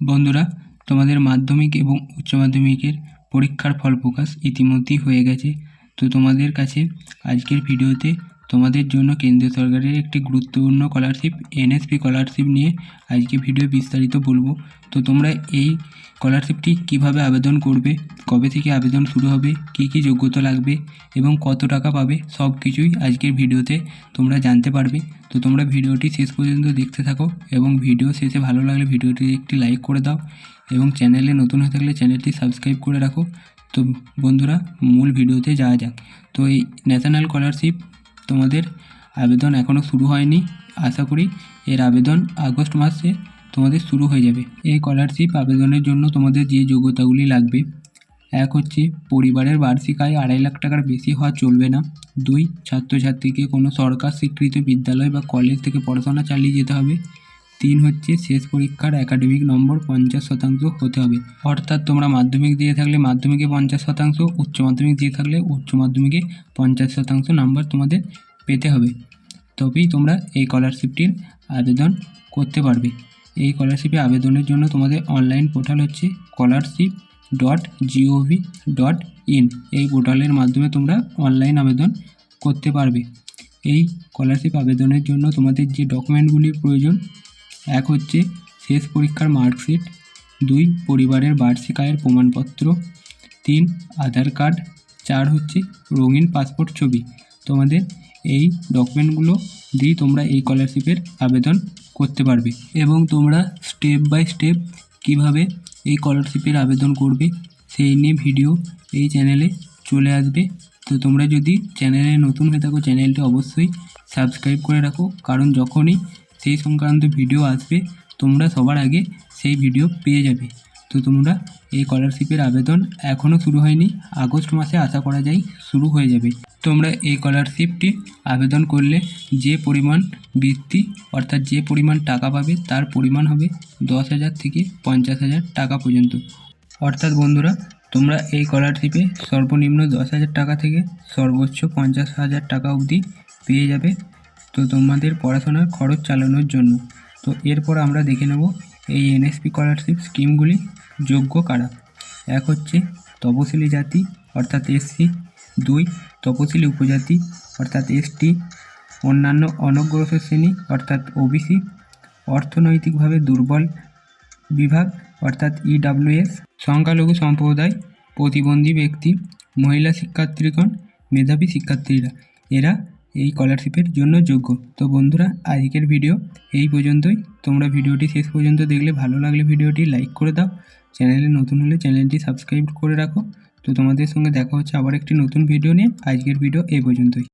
বন্ধুরা, তোমাদের মাধ্যমিক এবং উচ্চ মাধ্যমিকের পরীক্ষার ফল প্রকাশ ইতিমধ্যেই হয়ে গেছে। তো তোমাদের কাছে আজকের ভিডিওতে তোমাদের জন্য কেন্দ্রীয় সরকারের একটি গুরুত্বপূর্ণ স্কলারশিপ এনএসপি স্কলারশিপ নিয়ে আজকে ভিডিও বিস্তারিত বলব। তো তোমরা এই স্কলারশিপটি কীভাবে আবেদন করবে, কবে থেকে আবেদন শুরু হবে, কী কী যোগ্যতা লাগবে এবং কত টাকা পাবে, সব কিছুই আজকের ভিডিওতে তোমরা জানতে পারবে। তো তোমরা ভিডিওটি শেষ পর্যন্ত দেখতে থাকো এবং ভিডিও শেষে ভালো লাগলে ভিডিওটি একটি লাইক করে দাও এবং চ্যানেলে নতুন হয়ে থাকলে চ্যানেলটি সাবস্ক্রাইব করে রাখো। তো বন্ধুরা, মূল ভিডিওতে যাওয়া যাক। তো এই ন্যাশনাল স্কলারশিপ তোমাদের আবেদন এখনও শুরু হয়নি। আশা করি এর আবেদন আগস্ট মাসে তোমাদের শুরু হয়ে যাবে। এই স্কলারশিপ আবেদনের জন্য তোমাদের যে যোগ্যতাগুলি লাগবে, এক হচ্ছে পরিবারের বার্ষিক আয় আড়াই লাখ টাকার বেশি হওয়া চলবে না। দুই, ছাত্রছাত্রীকে কোনো সরকার স্বীকৃত বিদ্যালয় বা কলেজ থেকে পড়াশোনা চালিয়ে যেতে হবে। তিন হচ্ছে শেষ পরীক্ষার একাডেমিক নম্বর পঞ্চাশ শতাংশ হতে হবে। অর্থাৎ তোমরা মাধ্যমিক দিয়ে থাকলে মাধ্যমিকে পঞ্চাশ শতাংশ, উচ্চ মাধ্যমিক দিয়ে থাকলে উচ্চ মাধ্যমিকে পঞ্চাশ শতাংশ নাম্বার তোমাদের পেতে হবে। তবেই তোমরা এই স্কলারশিপটির আবেদন করতে পারবে। এই স্কলারশিপে আবেদনের জন্য তোমাদের অনলাইন পোর্টাল হচ্ছে scholarship dot GOV dot in এই পোর্টালের মাধ্যমে তোমরা অনলাইন আবেদন করতে পারবে। এই স্কলারশিপ আবেদনের জন্য তোমাদের যে ডকুমেন্টগুলির প্রয়োজন এক হচ্ছে শেষ পরীক্ষার মার্কশিট, দুই পরিবারের বার্ষিক আয়ের প্রমাণপত্র, তিন আধার কার্ড, চার হচ্ছে রঙিন পাসপোর্ট ছবি। তোমাদের এই ডকুমেন্টগুলো দিয়ে তোমরা এই স্কলারশিপের আবেদন করতে পারবে এবং তোমরা স্টেপ বাই স্টেপ কীভাবে এই স্কলারশিপের আবেদন করবে সেই নিয়ে ভিডিও এই চ্যানেলে চলে আসবে। তো তোমরা যদি চ্যানেলে নতুন হয়ে থাকো, চ্যানেলটি অবশ্যই সাবস্ক্রাইব করে রাখো, কারণ যখনই সেই সংক্রান্ত ভিডিও আসবে, তোমরা সবার আগে সেই ভিডিও পেয়ে যাবে। তো তোমরা এই স্কলারশিপের আবেদন এখনও শুরু হয়নি, আগস্ট মাসে আশা করা যায় শুরু হয়ে যাবে। তোমরা এই স্কলারশিপটি আবেদন করলে যে পরিমাণ বৃত্তি, অর্থাৎ যে পরিমাণ টাকা পাবে তার পরিমাণ হবে দশ হাজার থেকে পঞ্চাশ হাজার টাকা পর্যন্ত। অর্থাৎ বন্ধুরা, তোমরা এই স্কলারশিপে সর্বনিম্ন দশ হাজার টাকা থেকে সর্বোচ্চ পঞ্চাশ হাজার টাকা অবধি পেয়ে যাবে। তো তোমাদের পড়াশোনার খরচ চালানোর জন্য। তো এরপর আমরা দেখে নেব এই এনএসপি স্কলারশিপ স্কিমগুলি যোগ্য কারা। এক হচ্ছে তপশিলি জাতি, অর্থাৎ এসসি দুই তপশিলি উপজাতি, অর্থাৎ এসটি অন্যান্য অনগ্রসর শ্রেণি, অর্থাৎ ওবিসি অর্থনৈতিকভাবে দুর্বল বিভাগ, অর্থাৎ ইডাব্লিউএস সংখ্যালঘু সম্প্রদায়, প্রতিবন্ধী ব্যক্তি, মহিলা শিক্ষার্থীগণ, মেধাবী শিক্ষার্থীরা। এরা এই স্কলারশিপের জন্য যোগ্য। তো বন্ধুরা, আজকের ভিডিও এই পর্যন্তই। তোমরা ভিডিওটি শেষ পর্যন্ত দেখলে ভালো লাগলে ভিডিওটি লাইক করে দাও। চ্যানেলে নতুন হলে চ্যানেলটি সাবস্ক্রাইব করে রাখো। তো তোমাদের সঙ্গে দেখা হচ্ছে আবার একটি নতুন ভিডিও নিয়ে। আজকের ভিডিও এই পর্যন্তই।